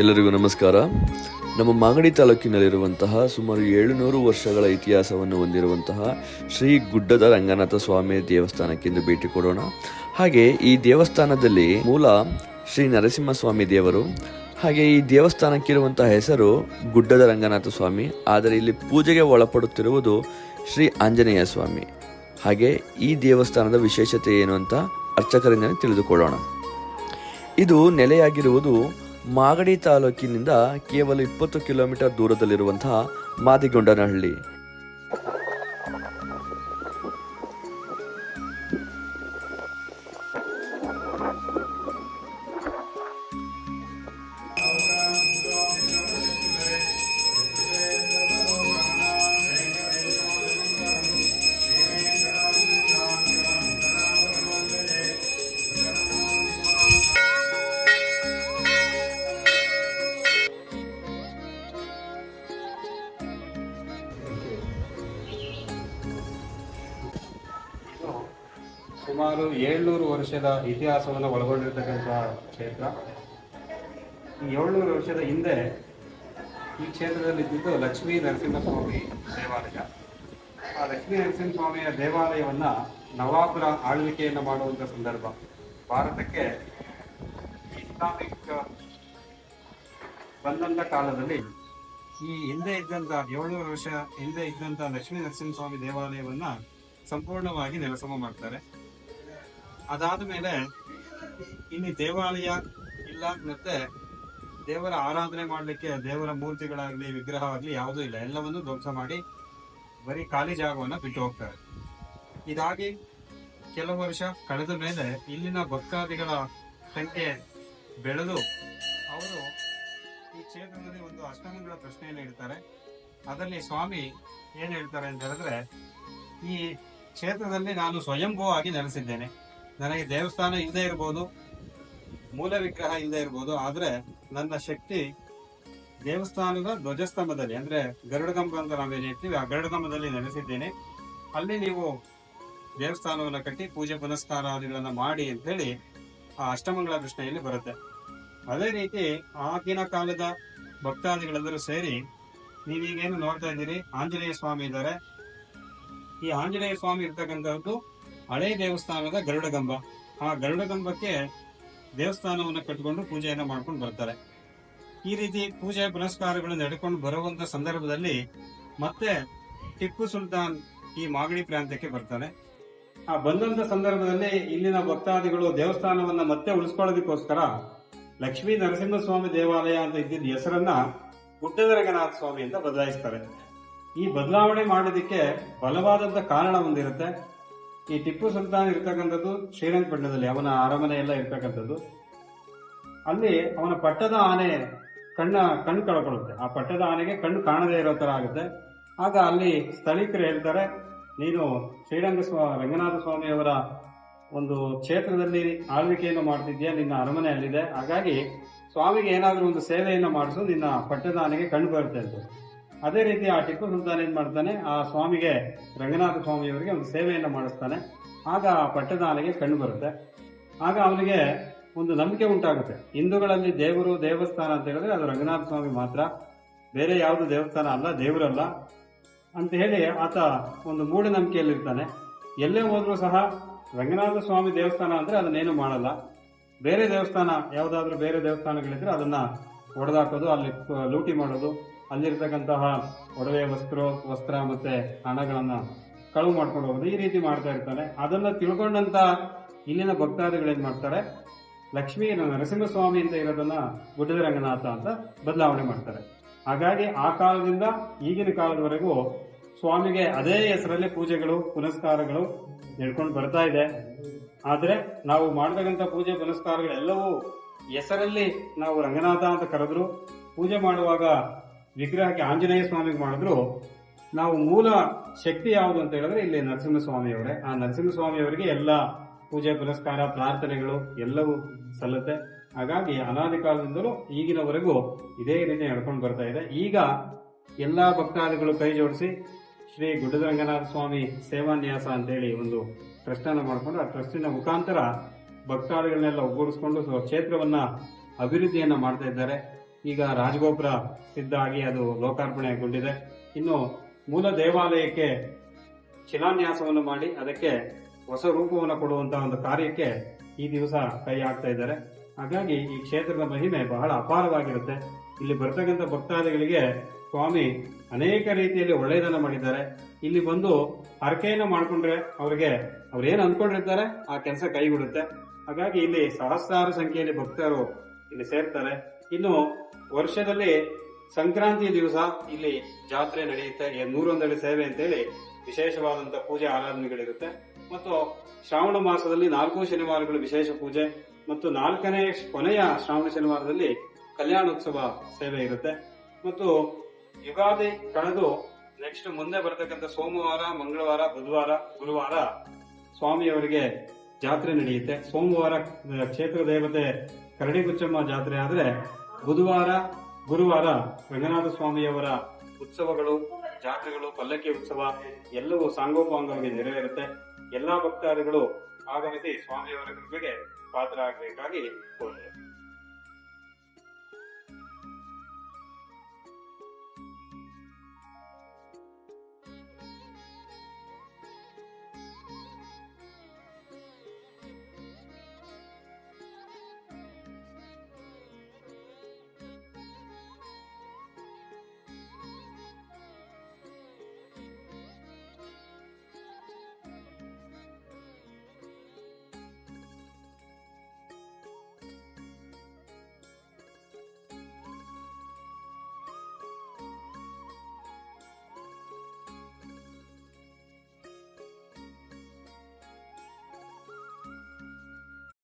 ಎಲ್ಲರಿಗೂ ನಮಸ್ಕಾರ. ನಮ್ಮ ಮಾಗಡಿ ತಾಲೂಕಿನಲ್ಲಿರುವಂತಹ ಸುಮಾರು ಏಳುನೂರು ವರ್ಷಗಳ ಇತಿಹಾಸವನ್ನು ಹೊಂದಿರುವಂತಹ ಶ್ರೀ ಗುಡ್ಡದ ರಂಗನಾಥ ಸ್ವಾಮಿ ದೇವಸ್ಥಾನಕ್ಕೆ ಇಂದು ಭೇಟಿ ಕೊಡೋಣ. ಹಾಗೆ ಈ ದೇವಸ್ಥಾನದಲ್ಲಿ ಮೂಲ ಶ್ರೀ ನರಸಿಂಹಸ್ವಾಮಿ ದೇವರು, ಹಾಗೆ ಈ ದೇವಸ್ಥಾನಕ್ಕಿರುವಂತಹ ಹೆಸರು ಗುಡ್ಡದ ರಂಗನಾಥ ಸ್ವಾಮಿ, ಆದರೆ ಇಲ್ಲಿ ಪೂಜೆಗೆ ಒಳಪಡುತ್ತಿರುವುದು ಶ್ರೀ ಆಂಜನೇಯ ಸ್ವಾಮಿ. ಹಾಗೆ ಈ ದೇವಸ್ಥಾನದ ವಿಶೇಷತೆ ಏನು ಅಂತ ಅರ್ಚಕರಿಂದ ತಿಳಿದುಕೊಳ್ಳೋಣ. ಇದು ನೆಲೆಯಾಗಿರುವುದು ಮಾಗಡಿ ತಾಲೂಕಿನಿಂದ ಕೇವಲ ಇಪ್ಪತ್ತು ಕಿಲೋಮೀಟರ್ ದೂರದಲ್ಲಿರುವಂತಹ ಮಾದಿಗೊಂಡನಹಳ್ಳಿ. ಸುಮಾರು ಏಳ್ನೂರು ವರ್ಷದ ಇತಿಹಾಸವನ್ನು ಒಳಗೊಂಡಿರ್ತಕ್ಕಂಥ ಕ್ಷೇತ್ರ. ಈ ಏಳ್ನೂರು ವರ್ಷದ ಹಿಂದೆ ಈ ಕ್ಷೇತ್ರದಲ್ಲಿ ಇದ್ದಿದ್ದು ಲಕ್ಷ್ಮೀ ನರಸಿಂಹಸ್ವಾಮಿ ದೇವಾಲಯ. ಆ ಲಕ್ಷ್ಮೀ ನರಸಿಂಹಸ್ವಾಮಿಯ ದೇವಾಲಯವನ್ನ ನವಾಬರ ಆಳ್ವಿಕೆಯನ್ನು ಮಾಡುವಂಥ ಸಂದರ್ಭ. ಭಾರತಕ್ಕೆ ಇಸ್ಲಾಮಿಕ್ ಬಂದಂಥ ಕಾಲದಲ್ಲಿ ಈ ಹಿಂದೆ ಇದ್ದಂತ ಏಳ್ನೂರು ವರ್ಷ ಹಿಂದೆ ಇದ್ದಂತ ಲಕ್ಷ್ಮೀ ನರಸಿಂಹಸ್ವಾಮಿ ದೇವಾಲಯವನ್ನ ಸಂಪೂರ್ಣವಾಗಿ ನೆಲಸಮ ಮಾಡ್ತಾರೆ. ಅದಾದ ಮೇಲೆ ಇಲ್ಲಿ ದೇವಾಲಯ ಇಲ್ಲ ಮತ್ತೆ ದೇವರ ಆರಾಧನೆ ಮಾಡಲಿಕ್ಕೆ ದೇವರ ಮೂರ್ತಿಗಳಾಗಲಿ ವಿಗ್ರಹ ಆಗಲಿ ಯಾವುದೂ ಇಲ್ಲ. ಎಲ್ಲವನ್ನು ಧ್ವಂಸ ಮಾಡಿ ಬರೀ ಖಾಲಿ ಜಾಗವನ್ನು ಬಿಟ್ಟು ಹೋಗ್ತಾರೆ. ಇದಾಗಿ ಕೆಲವು ವರ್ಷ ಕಳೆದ ಮೇಲೆ ಇಲ್ಲಿನ ಭಕ್ತಾದಿಗಳ ಸಂಖ್ಯೆ ಬೆಳೆದು ಅವರು ಈ ಕ್ಷೇತ್ರದಲ್ಲಿ ಒಂದು ಅಷ್ಟಮಿಗಳ ಪ್ರಶ್ನೆಯನ್ನು ಇಡ್ತಾರೆ. ಅದರಲ್ಲಿ ಸ್ವಾಮಿ ಏನು ಹೇಳ್ತಾರೆ ಅಂತ ಹೇಳಿದ್ರೆ, ಈ ಕ್ಷೇತ್ರದಲ್ಲಿ ನಾನು ಸ್ವಯಂಭೂ ಆಗಿ ನೆಲೆಸಿದ್ದೇನೆ. ನನಗೆ ದೇವಸ್ಥಾನ ಇಲ್ಲದೆ ಇರ್ಬೋದು, ಮೂಲ ವಿಗ್ರಹ ಇಲ್ಲದೆ ಇರ್ಬೋದು, ಆದರೆ ನನ್ನ ಶಕ್ತಿ ದೇವಸ್ಥಾನದ ಧ್ವಜಸ್ತಂಭದಲ್ಲಿ, ಅಂದ್ರೆ ಗರುಡಗಂಬ ಅಂತ ನಾವೇನು ಹೇಳ್ತೀವಿ, ಆ ಗರುಡಗಂಬದಲ್ಲಿ ನೆಲೆಸಿದ್ದೇನೆ. ಅಲ್ಲಿ ನೀವು ದೇವಸ್ಥಾನವನ್ನು ಕಟ್ಟಿ ಪೂಜೆ ಪುನಸ್ಕಾರಾದಿಗಳನ್ನ ಮಾಡಿ ಅಂತ ಹೇಳಿ ಆ ಅಷ್ಟಮಂಗಳ ಕೃಷ್ಣೆಯಲ್ಲಿ ಬರುತ್ತೆ. ಅದೇ ರೀತಿ ಆಗಿನ ಕಾಲದ ಭಕ್ತಾದಿಗಳೆಲ್ಲರೂ ಸೇರಿ ನೀವೀಗೇನು ನೋಡ್ತಾ ಇದ್ದೀರಿ, ಆಂಜನೇಯ ಸ್ವಾಮಿ ಇದ್ದಾರೆ. ಈ ಆಂಜನೇಯ ಸ್ವಾಮಿ ಇರ್ತಕ್ಕಂಥದ್ದು ಹಳೆ ದೇವಸ್ಥಾನದ ಗರುಡಗಂಬ ಆ ಗರುಡಗಂಬಕ್ಕೆ ದೇವಸ್ಥಾನವನ್ನು ಕಟ್ಟಿಕೊಂಡು ಪೂಜೆಯನ್ನು ಮಾಡ್ಕೊಂಡು ಬರ್ತಾರೆ. ಈ ರೀತಿ ಪೂಜೆ ಪುನಸ್ಕಾರಗಳು ನಡ್ಕೊಂಡು ಬರುವಂತ ಸಂದರ್ಭದಲ್ಲಿ ಮತ್ತೆ ಟಿಪ್ಪು ಸುಲ್ತಾನ್ ಈ ಮಾಗಡಿ ಪ್ರಾಂತ್ಯಕ್ಕೆ ಬರ್ತಾನೆ. ಆ ಬಂದಂತ ಸಂದರ್ಭದಲ್ಲಿ ಇಲ್ಲಿನ ಭಕ್ತಾದಿಗಳು ದೇವಸ್ಥಾನವನ್ನ ಮತ್ತೆ ಉಳಿಸ್ಕೊಳ್ಳೋದಕ್ಕೋಸ್ಕರ ಲಕ್ಷ್ಮೀ ನರಸಿಂಹಸ್ವಾಮಿ ದೇವಾಲಯ ಅಂತ ಇದ್ದಿದ್ದ ಹೆಸರನ್ನ ಗುಡ್ಡದ ರಂಗನಾಥ ಸ್ವಾಮಿ ಅಂತ ಬದಲಾಯಿಸ್ತಾರೆ. ಈ ಬದಲಾವಣೆ ಮಾಡೋದಕ್ಕೆ ಬಲವಾದಂತ ಕಾರಣ ಒಂದಿರುತ್ತೆ. ಈ ಟಿಪ್ಪು ಸುಲ್ತಾನ್ ಇರ್ತಕ್ಕಂಥದ್ದು ಶ್ರೀರಂಗಪಟ್ಟಣದಲ್ಲಿ ಅವನ ಅರಮನೆ ಎಲ್ಲ ಇರ್ತಕ್ಕಂಥದ್ದು. ಅಲ್ಲಿ ಅವನ ಪಟ್ಟದ ಆನೆ ಕಣ್ಣ, ಕಣ್ಣು ಕಳ್ಕೊಳ್ಳುತ್ತೆ. ಆ ಪಟ್ಟದ ಆನೆಗೆ ಕಣ್ಣು ಕಾಣದೇ ಇರೋ ತರ ಆಗುತ್ತೆ. ಆಗ ಅಲ್ಲಿ ಸ್ಥಳೀಕರು ಹೇಳ್ತಾರೆ, ನೀನು ಶ್ರೀರಂಗ ಸ್ವಾಮಿ ರಂಗನಾಥ ಸ್ವಾಮಿಯವರ ಒಂದು ಕ್ಷೇತ್ರದಲ್ಲಿ ಆಳ್ವಿಕೆಯನ್ನು ಮಾಡ್ತಿದ್ಯಾ ನಿನ್ನ ಅರಮನೆ ಅಲ್ಲಿದೆ. ಹಾಗಾಗಿ ಸ್ವಾಮಿಗೆ ಏನಾದರೂ ಒಂದು ಸೇವೆಯನ್ನು ಮಾಡಿಸು, ನಿನ್ನ ಪಟ್ಟದ ಆನೆಗೆ ಕಣ್ಣು ಬರುತ್ತೆ ಅಂತ. ಅದೇ ರೀತಿ ಆ ಟಿಪ್ಪು ಸುಲ್ತಾನ್ ಏನ್ ಮಾಡ್ತಾನೆ? ಆ ಸ್ವಾಮಿಗೆ ರಂಗನಾಥ ಸ್ವಾಮಿಯವರಿಗೆ ಒಂದು ಸೇವೆಯನ್ನು ಮಾಡಿಸ್ತಾನೆ. ಆಗ ಆ ಪಟ್ಟದ ಆನೆಗೆ ಕಣ್ಣು ಬರುತ್ತೆ. ಆಗ ಅವನಿಗೆ ಒಂದು ನಂಬಿಕೆ ಉಂಟಾಗುತ್ತೆ. ಹಿಂದೂಗಳಲ್ಲಿ ದೇವರು ದೇವಸ್ಥಾನ ಅಂತ ಹೇಳಿದ್ರೆ ಅದು ರಂಗನಾಥ ಸ್ವಾಮಿ ಮಾತ್ರ. ಬೇರೆ ಯಾವುದು ದೇವಸ್ಥಾನ ಅಲ್ಲ, ದೇವರಲ್ಲ ಅಂತ ಹೇಳಿ ಆತ ಒಂದು ಮೂಢನಂಬಿಕೆಯಲ್ಲಿರ್ತಾನೆ ಎಲ್ಲೇ ಹೋದ್ರೂ ಸಹ ರಂಗನಾಥ ಸ್ವಾಮಿ ದೇವಸ್ಥಾನ ಅಂದ್ರೆ ಅದನ್ನೇನು ಮಾಡಲ್ಲ. ಬೇರೆ ದೇವಸ್ಥಾನ, ಯಾವುದಾದ್ರೂ ಬೇರೆ ದೇವಸ್ಥಾನಗಳಿದ್ರೆ ಅದನ್ನ ಹೊಡೆದಾಕೋದು ಅಲ್ಲಿ ಲೂಟಿ ಮಾಡೋದು ಅಲ್ಲಿರ್ತಕ್ಕಂತಹ ಒಡವೆ ವಸ್ತ್ರ ವಸ್ತ್ರ ಮತ್ತೆ ಹಣಗಳನ್ನ ಕಳುವು ಮಾಡ್ಕೊಂಡು ಹೋಗೋದು ಈ ರೀತಿ ಮಾಡ್ತಾ ಇರ್ತಾನೆ ಅದನ್ನ ತಿಳ್ಕೊಂಡಂತ ಇಲ್ಲಿನ ಭಕ್ತಾದಿಗಳು ಏನ್ ಮಾಡ್ತಾರೆ? ಲಕ್ಷ್ಮೀ ನರಸಿಂಹಸ್ವಾಮಿ ಅಂತ ಇರೋದನ್ನ ಗುಡ್ಡದ ರಂಗನಾಥ ಅಂತ ಬದಲಾವಣೆ ಮಾಡ್ತಾರೆ. ಹಾಗಾಗಿ ಆ ಕಾಲದಿಂದ ಈಗಿನ ಕಾಲದವರೆಗೂ ಸ್ವಾಮಿಗೆ ಅದೇ ಹೆಸರಲ್ಲಿ ಪೂಜೆಗಳು, ಪುನಸ್ಕಾರಗಳು ನಡ್ಕೊಂಡು ಬರ್ತಾ ಇದೆ. ಆದ್ರೆ ನಾವು ಮಾಡ್ತಕ್ಕಂತ ಪೂಜೆ, ಪುನಸ್ಕಾರಗಳೆಲ್ಲವೂ ಹೆಸರಲ್ಲಿ ನಾವು ರಂಗನಾಥ ಅಂತ ಕರೆದ್ರು. ಪೂಜೆ ಮಾಡುವಾಗ ವಿಗ್ರಹಕ್ಕೆ ಆಂಜನೇಯ ಸ್ವಾಮಿಗೆ ಮಾಡಿದ್ರು. ನಾವು ಮೂಲ ಶಕ್ತಿ ಯಾವುದು ಅಂತ ಹೇಳಿದ್ರೆ ಇಲ್ಲಿ ನರಸಿಂಹಸ್ವಾಮಿಯವರೇ. ಆ ನರಸಿಂಹಸ್ವಾಮಿಯವರಿಗೆ ಎಲ್ಲ ಪೂಜೆ ಪುರಸ್ಕಾರ ಪ್ರಾರ್ಥನೆಗಳು ಎಲ್ಲವೂ ಸಲ್ಲುತ್ತೆ. ಹಾಗಾಗಿ ಅನಾದಿ ಕಾಲದಿಂದಲೂ ಈಗಿನವರೆಗೂ ಇದೇ ರೀತಿ ನಡ್ಕೊಂಡು ಬರ್ತಾ ಇದೆ. ಈಗ ಎಲ್ಲ ಭಕ್ತಾದಿಗಳು ಕೈ ಜೋಡಿಸಿ ಶ್ರೀ ಗುಡ್ಡದರಂಗನಾಥ ಸ್ವಾಮಿ ಸೇವಾನ್ಯಾಸ ಅಂತೇಳಿ ಒಂದು ಟ್ರಸ್ಟನ್ನು ಮಾಡಿಕೊಂಡು ಆ ಟ್ರಸ್ಟಿನ ಮುಖಾಂತರ ಭಕ್ತಾದಿಗಳನ್ನೆಲ್ಲ ಒಗ್ಗೂಡಿಸ್ಕೊಂಡು ಕ್ಷೇತ್ರವನ್ನ ಅಭಿವೃದ್ಧಿಯನ್ನ ಮಾಡ್ತಾ ಇದ್ದಾರೆ. ಈಗ ರಾಜಗೋಪುರ ಸಿದ್ಧ ಆಗಿ ಅದು ಲೋಕಾರ್ಪಣೆಗೊಂಡಿದೆ. ಇನ್ನು ಮೂಲ ದೇವಾಲಯಕ್ಕೆ ಶಿಲಾನ್ಯಾಸವನ್ನು ಮಾಡಿ ಅದಕ್ಕೆ ಹೊಸ ರೂಪವನ್ನು ಕೊಡುವಂತಹ ಒಂದು ಕಾರ್ಯಕ್ಕೆ ಈ ದಿವಸ ಕೈ ಹಾಕ್ತಾ ಇದ್ದಾರೆ. ಹಾಗಾಗಿ ಈ ಕ್ಷೇತ್ರದ ಮಹಿಮೆ ಬಹಳ ಅಪಾರವಾಗಿರುತ್ತೆ. ಇಲ್ಲಿ ಬರ್ತಕ್ಕಂಥ ಭಕ್ತಾದಿಗಳಿಗೆ ಸ್ವಾಮಿ ಅನೇಕ ರೀತಿಯಲ್ಲಿ ಒಳ್ಳೆಯದನ್ನ ಮಾಡಿದ್ದಾರೆ. ಇಲ್ಲಿ ಬಂದು ಹರಕೆಯನ್ನು ಮಾಡ್ಕೊಂಡ್ರೆ ಅವರಿಗೆ ಅವ್ರೇನು ಅಂದ್ಕೊಂಡಿರ್ತಾರೆ, ಆ ಕೆಲಸ ಕೈಗೂಡುತ್ತೆ ಹಾಗಾಗಿ ಇಲ್ಲಿ ಸಹಸ್ರಾರು ಸಂಖ್ಯೆಯಲ್ಲಿ ಭಕ್ತರು ಇಲ್ಲಿ ಸೇರ್ತಾರೆ. ಇನ್ನು ವರ್ಷದಲ್ಲಿ ಸಂಕ್ರಾಂತಿ ದಿವಸ ಇಲ್ಲಿ ಜಾತ್ರೆ ನಡೆಯುತ್ತೆ. ನೂರೊಂದಡಿ ಸೇವೆ ಅಂತೇಳಿ ವಿಶೇಷವಾದಂತಹ ಪೂಜೆ ಆರಾಧನೆಗಳಿರುತ್ತೆ. ಮತ್ತು ಶ್ರಾವಣ ಮಾಸದಲ್ಲಿ ನಾಲ್ಕು ಶನಿವಾರಗಳು ವಿಶೇಷ ಪೂಜೆ. ಮತ್ತು ನಾಲ್ಕನೇ ಕೊನೆಯ ಶ್ರಾವಣ ಶನಿವಾರದಲ್ಲಿ ಕಲ್ಯಾಣೋತ್ಸವ ಸೇವೆ ಇರುತ್ತೆ. ಮತ್ತು ಯುಗಾದಿ ಕಳೆದು ನೆಕ್ಸ್ಟ್ ಮುಂದೆ ಬರತಕ್ಕಂಥ ಸೋಮವಾರ, ಮಂಗಳವಾರ, ಬುಧವಾರ, ಗುರುವಾರ ಸ್ವಾಮಿಯವರಿಗೆ ಜಾತ್ರೆ ನಡೆಯುತ್ತೆ. ಸೋಮವಾರ ಕ್ಷೇತ್ರ ದೇವತೆ ಕರಡಿಗುಚ್ಚಮ್ಮ ಜಾತ್ರೆ ಆದರೆ ಬುಧವಾರ, ಗುರುವಾರ ರಂಗನಾಥ ಸ್ವಾಮಿಯವರ ಉತ್ಸವಗಳು, ಜಾತ್ರೆಗಳು, ಪಲ್ಲಕ್ಕಿ ಉತ್ಸವ, ಎಲ್ಲವೂ ಸಾಂಗೋಪಾಂಗವಾಗಿ ನೆರವೇರುತ್ತೆ. ಎಲ್ಲಾ ಭಕ್ತಾದಿಗಳು ಆಗಮಿಸಿ ಸ್ವಾಮಿಯವರ ಕೃಪೆಗೆ ಪಾತ್ರ ಆಗಬೇಕಾಗಿ ಕೋರುತ್ತೇವೆ.